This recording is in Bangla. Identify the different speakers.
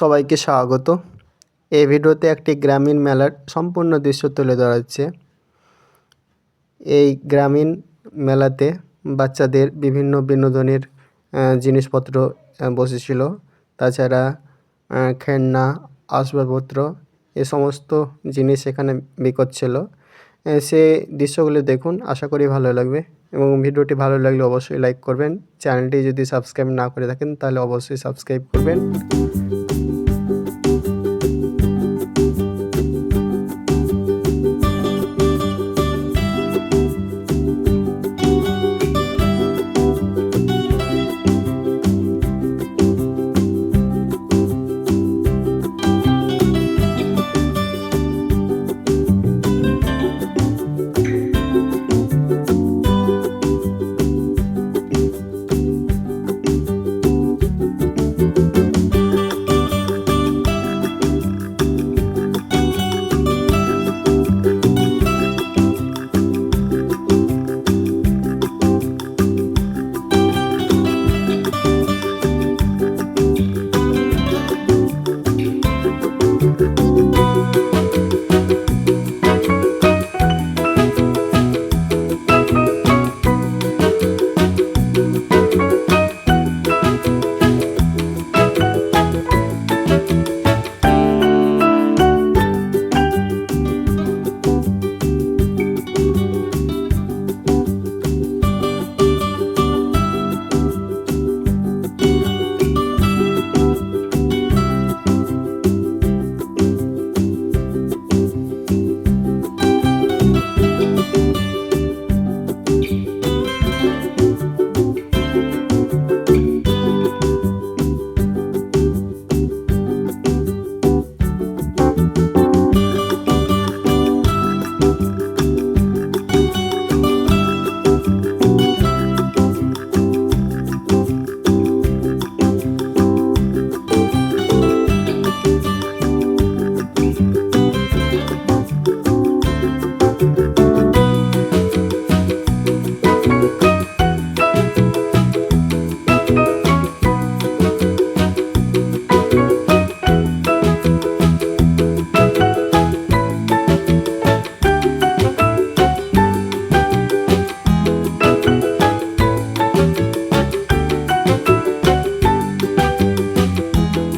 Speaker 1: সবাইকে স্বাগত। এই ভিডিওতে একটি গ্রামীণ মেলার সম্পূর্ণ দৃশ্য তুলে ধরা হচ্ছে। এই গ্রামীণ মেলাতে বাচ্চাদের বিভিন্ন বিনোদনের জিনিসপত্র বসেছিল। তাছাড়া খেলনা, আসবাবপত্র, এ সমস্ত জিনিস এখানে বিকোচ্ছিল সে দৃশ্যগুলো দেখুন, আশা করি ভালো লাগবে। এবং ভিডিওটি ভালো লাগলে অবশ্যই লাইক করবেন। চ্যানেলটি যদি সাবস্ক্রাইব না করে থাকেন, তাহলে অবশ্যই সাবস্ক্রাইব করবেন।